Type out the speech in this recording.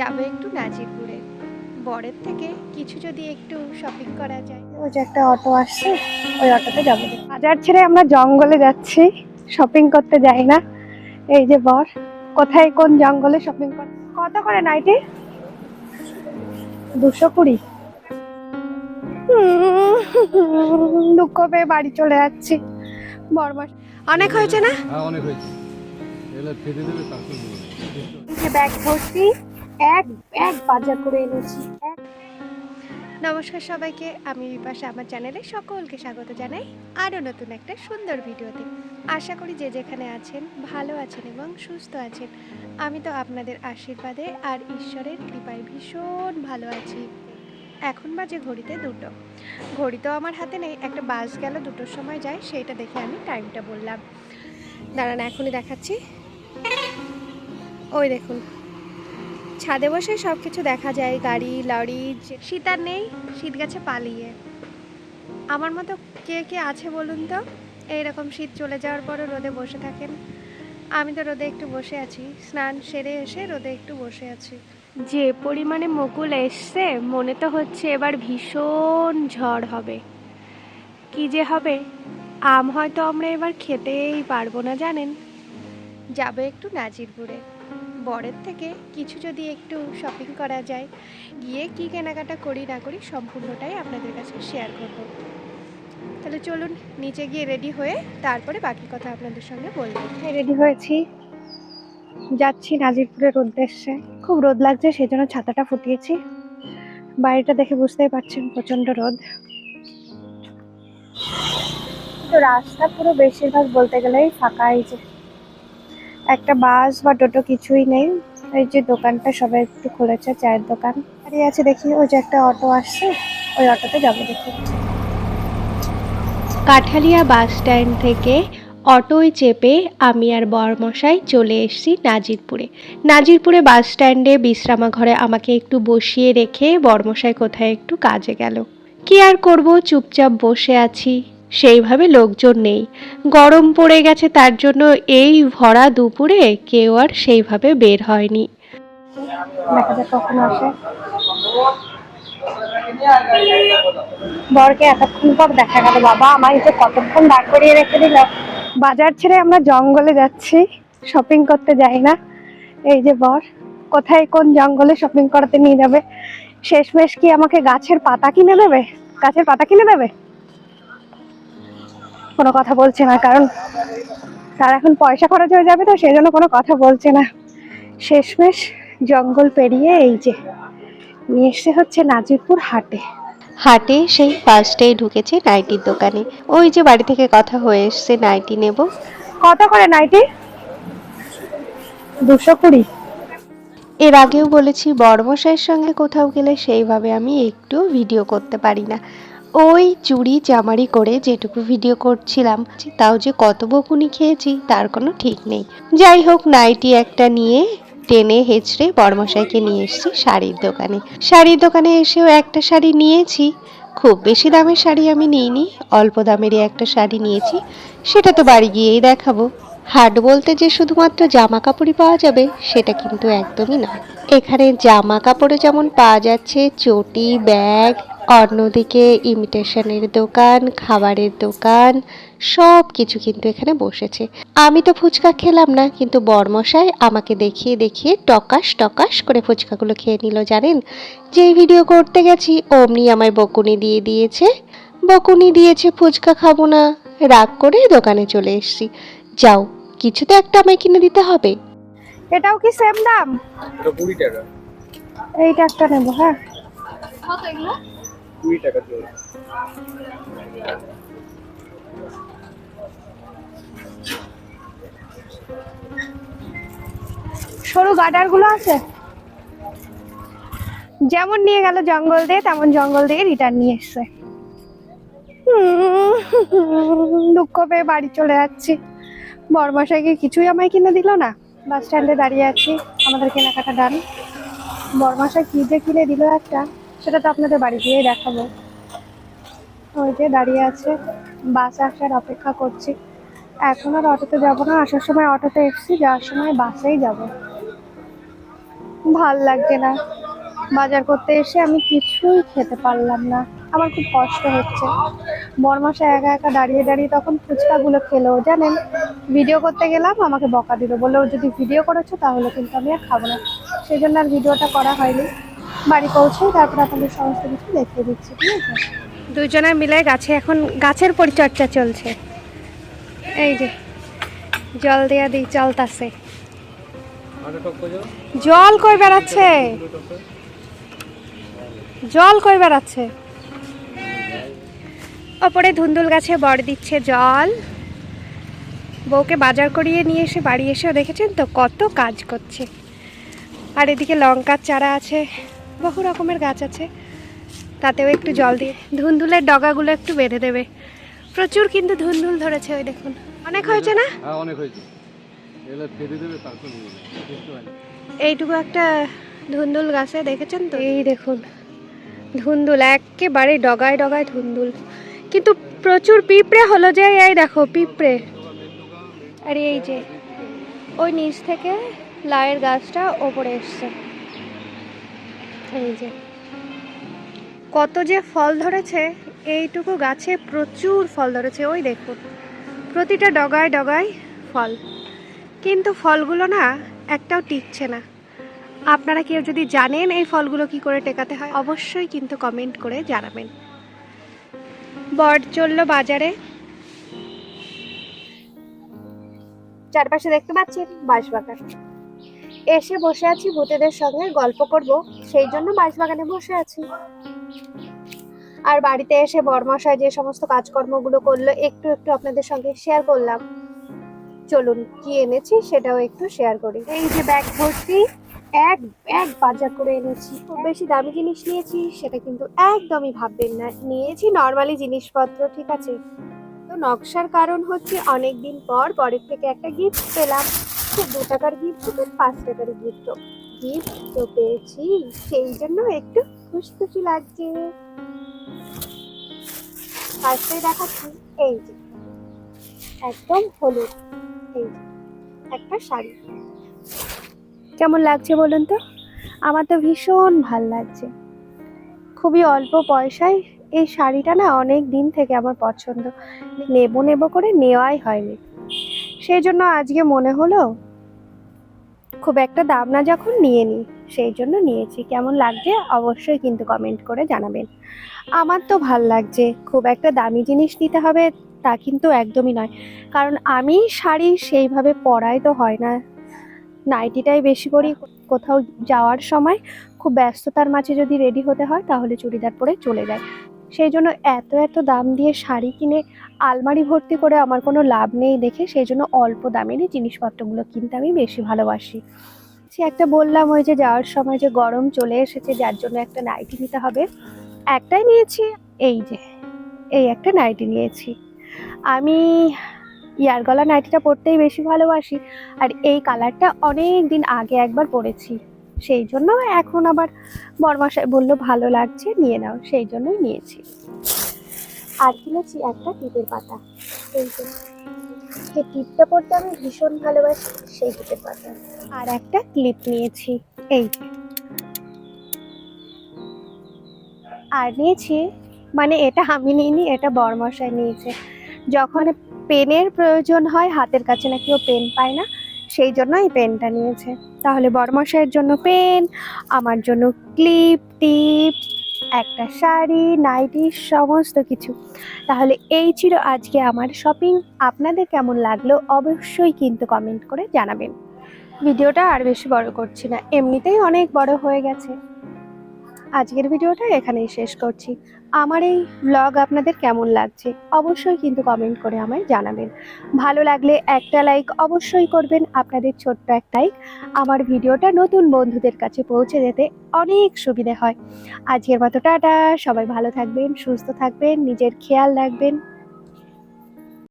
যাব একটু নাজিরপুরে। বরের থেকে কিছু যদি একটু শপিং করা যায়। ওই যে একটা অটো আসছে ওই অটোতে যাব। বাজার ছেড়ে আমরা জঙ্গলে যাচ্ছি শপিং করতে যাই না। এই যে বর কোথায় কোন জঙ্গলে শপিং কর কত করে নাইটি? দুশো কুড়ি। দুঃখ পেয়ে বাড়ি চলে যাচ্ছি। বরমাস অনেক হয়েছে না? হ্যাঁ অনেক হয়েছে। ব্যাগ ভর্তি। এক এক বাজার করে এনেছি। নমস্কার সবাইকে, আমি বিপাশা, আমার চ্যানেলে সকলকে স্বাগত জানাই আরও নতুন একটা সুন্দর ভিডিওতে। আশা করি যে যেখানে আছেন ভালো আছেন এবং সুস্থ আছেন। আমি তো আপনাদের আশীর্বাদে আর ঈশ্বরের কৃপায় ভীষণ ভালো আছি। এখন বাজে ঘড়িতে দুটো। ঘড়ি তো আমার হাতে নেই, একটা বাস গেল, দুটোর সময় যায়, সেইটা দেখে আমি টাইমটা বললাম। দাঁড়ান, এখনই দেখাচ্ছি। ওই দেখুন। ছাদে বসে সব কিছু দেখা যায় গাড়ি লরি শীত আর নেই শীত গেছে পালিয়ে। আমার মতো কে কে আছে বলুন তো? এইরকম শীত চলে যাওয়ার পরও রোদে বসে থাকেন। আমি তো রোদে একটু বসে আছি। স্নান সেরে এসে রোদে একটু বসে আছি। যে পরিমাণে মুকুল এসছে মনে তো হচ্ছে এবার ভীষণ ঝড় হবে। কি যে হবে? আম হয়তো আমরা এবার খেতেই পারব না জানেন? যাবে একটু নাজিরপুরে। বরের থেকে কিছু যদি একটু শপিং করা যায়, গিয়ে কি কেনাকাটা করি না করি সম্পূর্ণটাই আপনাদের কাছে শেয়ার করব। তাহলে চলুন নিচে গিয়ে রেডি হয়ে তারপরে বাকি কথা আপনাদের সঙ্গে বলব। রেডি হয়েছি। যাচ্ছি নাজিরপুরের উদ্দেশ্যে। খুব রোদ লাগছে সেই জন্য ছাতাটা ফুটিয়েছি। বাড়িটা দেখে বুঝতেই পারছেন, প্রচণ্ড রোদ। তো রাস্তা পুরো বেশিরভাগ বলতে গেলেই ফাঁকা, এই যে একটা বাস বা টোটো কিছুই নেই। এই যে দোকানটা সবাই একটু খুলেছে, চায়ের দোকান। দাঁড়িয়ে আছে দেখি, ওই যে একটা অটো আসছে, ওই অটোতে যাব দেখি। কাঠালিয়া বাস স্ট্যান্ড থেকে অটোয় চেপে আমি আর বরমশাই চলে এসেছি নাজিরপুরে। নাজিরপুরে বাস স্ট্যান্ডে বিশ্রামাঘরে আমাকে একটু বসিয়ে রেখে বরমশাই কোথায় একটু কাজে গেল। কি আর করব, চুপচাপ বসে আছি। সেইভাবে লোকজন নেই। গরম পড়ে গেছে তার জন্য এই ভরা দুপুরে কেউ আর সেইভাবে বের হয়নি। বরকে এতক্ষণ পর দেখা গেল। বাবা আমার যে কতক্ষণ দাঁড় করিয়ে রেখে দিল। বাজার ছেড়ে আমরা জঙ্গলে যাচ্ছি। শপিং করতে যাই না। এই যে বর, কোথায় কোন জঙ্গলে শপিং করাতে নিয়ে যাবে? শেষমেশ কি আমাকে গাছের পাতা কিনে দেবে? গাছের পাতা কিনে দেবে? কোনো কথা বলছে না কারণ তার এখন পয়সা খরচ হয়ে যাবে তো সেই জন্য কোনো কথা বলছে না। শেষমেশ জঙ্গল পেরিয়ে এই যে নিয়ে এসছে হচ্ছে নাজিরপুর হাটে। হাটে সেই ফার্স্টেই ঢুকেছে নাইটির দোকানে। ওই যে বাড়ি থেকে কথা হয়ে এসছে নাইটি নেব। কত করে নাইটি? দুশো কুড়ি। এর আগেও বলেছি বড়মশাইয়ের সঙ্গে কোথাও গেলে সেইভাবে আমি একটু ভিডিও করতে পারি না। ওই চুড়ি চামারি করে যেটুকু ভিডিও করছিলাম, তাও যে কত বকুনি খেয়েছি, তার কোনো ঠিক নেই। যাই হোক, নাইটি একটা নিয়ে টেনে হেঁচড়ে বড়মশাইকে নিয়ে এসেছি শাড়ির দোকানে। শাড়ির দোকানে এসেও একটা শাড়ি নিয়েছি। খুব বেশি দামের শাড়ি আমি নিইনি, অল্প দামেরই একটা শাড়ি নিয়েছি। সেটা তো বাড়ি গিয়েই দেখাবো। হাট বলতে যে শুধুমাত্র জামা কাপড়ই পাওয়া যাবে, সেটা কিন্তু একদমই না। এখানে জামা কাপড়ে যেমন পাওয়া যাচ্ছে, চটি, ব্যাগ অন্যদিকে ইমিটেশনের দোকান খাবারের দোকান সব কিছু কিন্তু এখানে বসেছে। আমি তো ফুচকা খেলাম না কিন্তু বরমশাই আমাকে দেখিয়ে দেখিয়ে টকাশ টকাশ করে ফুচকাগুলো খেয়ে নিল জানেন? যেই ভিডিও করতে গেছি অমনি আমায় বকুনি দিয়ে দিয়েছে। বকুনি দিয়েছে ফুচকা খাব না। রাগ করে দোকানে চলে এসেছি। যাও কিছু তো একটা আমায় কিনে দিতে হবে। এটাও কি সেম দাম? এটা কুড়ি টাকা। এইটা একটা নেব হ্যাঁ। কুড়ি টাকা সরু গাডারগুলো আছে? যেমন নিয়ে গেল জঙ্গল দিয়ে, তেমন জঙ্গল দিয়ে রিটার্ন নিয়ে এসছে। দুঃখ পেয়ে বাড়ি চলে যাচ্ছি। বরমশাইকে কিছুই আমায় কিনে দিল না। বাস স্ট্যান্ডে দাঁড়িয়ে আছি। আমাদের কেনাকাটা ডান। বরমশাই কি যে কিনে দিল একটা? সেটা তো আপনাদের বাড়ি গিয়েই দেখাবো। ওই যে দাঁড়িয়ে আছে, বাস আসার অপেক্ষা করছি। এখন আর অটোতে যাব না, আসার সময় অটোতে এসেছি, যাওয়ার সময় বাসেই যাব। ভালো লাগছে না। বাজার করতে এসে আমি কিছুই খেতে পারলাম না। আমার খুব কষ্ট হচ্ছে। বরমাসা একা একা দাঁড়িয়ে দাঁড়িয়ে তখন ফুচকাগুলো খেলো, জানেন? ভিডিও করতে গেলাম, আমাকে বকা দিল। বলল, যদি ভিডিও করেছ তাহলে কিন্তু আমি আর খাব না। সেই জন্য আর ভিডিওটা করা হয়নি। বাড়ি পৌঁছে তারপর আপনাদের সমস্ত কিছু দেখিয়ে দিচ্ছি, ঠিক আছে? দুজনে মিলে গাছে এখন, গাছের পরিচর্যা চলছে। এই যে, জল দেয়া দিই চলতাছে। জল কই বেড়াচ্ছে? জল কই বেড়াচ্ছে? ওপরে ধুন্দুল গাছে বর দিচ্ছে জল। বউকে বাজার করিয়ে নিয়ে এসে বাড়ি এসেও দেখেছেন তো কত কাজ করছে। আর এদিকে লঙ্কার চারা আছে। বহু রকমের গাছ আছে। তাতেও একটু জল দিয়ে ধুন্দুলের ডগাগুলো একটু বেঁধে দেবে। প্রচুর কিন্তু ধুন্দুল ধরেছে ওই দেখুন। অনেক হয়েছে না? হ্যাঁ অনেক হয়েছে। এইটুকু একটা ধুন্দুল গাছে দেখেছেন তো? এই দেখুন ধুন্দুল একেবারে ডগায় ডগায় ধুন্দুল। কিন্তু প্রচুর পিঁপড়ে হলো যে এই দেখো পিঁপড়ে। আর এই যে ওই নিচ থেকে লায়ের গাছটা ওপরে এসছে। এই যে। কত যে ফল ধরেছে, এইটুকু গাছে প্রচুর ফল ধরেছে, ওই দেখুন। প্রতিটা ডগায় ডগায় ফল। কিন্তু ফলগুলো না একটাও টিকছে না। আপনারা কেউ যদি জানেন এই ফলগুলো কি করে টেকাতে হয়, অবশ্যই কিন্তু কমেন্ট করে জানাবেন। বট চলল বাজারে। চারপাশে দেখতে পাচ্ছেন বাঁশবাগান। এসে বসে আছি, ভূতেদের সঙ্গে গল্প করব। সেই জন্য বাঁশবাগানে বসে আছি। আর বাড়িতে এসে বরমশায় যে সমস্ত কাজকর্মগুলো করল, একটু একটু আপনাদের সঙ্গে শেয়ার করলাম। চলুন, কি এনেছি সেটাও একটু শেয়ার করি। এই যে ব্যাগ ভর্তি, এক ব্যাগ বাজার করে এনেছি। খুব বেশি দামি জিনিস নিয়েছি, সেটা কিন্তু একদমই ভাববেন না। নিয়েছি নর্মালি জিনিসপত্র, ঠিক আছে? তো নকশার কারণ হচ্ছে অনেক দিন পর, পরের থেকে একটা গিফট পেলাম। খুব দু টাকার গিফট তো, পাঁচ টাকার গিফট গিফট তো পেয়েছি, সেই জন্য একটু খুশি খুশি লাগছে ফার্স্টে দেখাচ্ছি, এই যে, একদম হলুদ, এই একটা শাড়ি। কেমন লাগছে বলুন তো? আমার তো ভীষণ ভালো লাগছে। খুবই অল্প পয়সায় এই শাড়িটা না অনেক দিন থেকে আমার পছন্দ। নেব নেব করে নেওয়াই হয়নি। সেই জন্য আজকে মনে হলো খুব একটা দাম না যখন নিয়ে নিই সেই জন্য নিয়েছি। কেমন লাগছে অবশ্যই কিন্তু কমেন্ট করে জানাবেন। আমার তো ভালো লাগছে, খুব একটা দামি জিনিস নিতে হবে তা কিন্তু একদমই নয়। কারণ আমি শাড়ি সেইভাবে পরাই তো হয় না। নাইটিটাই বেশি করি কোথাও যাওয়ার সময় খুব ব্যস্ততার মাঝে যদি রেডি হতে হয় তাহলে চুড়িদার পরে চলে যায় সেই জন্য এত এত দাম দিয়ে শাড়ি কিনে আলমারি ভর্তি করে আমার কোনো লাভ নেই দেখে সেই জন্য অল্প দামেরই জিনিসপত্রগুলো কিনতে আমি বেশি ভালোবাসি। সে একটা বললাম ওই যে যাওয়ার সময় যে গরম চলে এসেছে, যার জন্য একটা নাইটি নিতে হবে। একটাই নিয়েছি, এই যে, এই একটা নাইটি নিয়েছি। আমি ইয়ার গলা নাইটিটা পরতেই বেশি ভালোবাসি। আর এই কালারটা অনেক দিন আগে একবার পরেছি। সেই জন্য এখন আবার বরমাসায় বলল, ভালো লাগছে, নিয়ে নাও। সেই জন্যই নিয়েছি। আর কিনেছি একটা টিপের পাতা। এই যে টিপটা পরতে আমি ভীষণ ভালোবাসি, সেই টিপের পাতা। আর একটা ক্লিপ নিয়েছি, এই আর নিয়েছি মানে এটা আমি নিইনি, এটা বরমশাই নিয়েছে। যখন পেনের প্রয়োজন হয়, হাতের কাছে নাকি ও পেন পায় না, সেই জন্য এই পেনটা নিয়েছে। তাহলে বড়মশাইয়ের জন্য পেন, আমার জন্য ক্লিপ টিপ একটা শাড়ি, নাইটি, সমস্ত কিছু। তাহলে এই ছিল আজকে আমার শপিং। আপনাদের কেমন লাগল অবশ্যই কিন্তু কমেন্ট করে জানাবেন। ভিডিওটা আর বেশি বড় করছি না, এমনিতেই অনেক বড় হয়ে গেছে। আজকের ভিডিওটা এখানেই শেষ করছি। আমার এই ব্লগ আপনাদের কেমন লাগছে অবশ্যই কিন্তু কমেন্ট করে আমায় জানাবেন। ভালো লাগলে একটা লাইক অবশ্যই করবেন, আপনাদের ছোট্ট এক লাইক আমার ভিডিওটা নতুন বন্ধুদের কাছে পৌঁছে যেতে অনেক সুবিধে হয়। আজকের মতো টাটা, সবাই ভালো থাকবেন, সুস্থ থাকবেন, নিজের খেয়াল রাখবেন।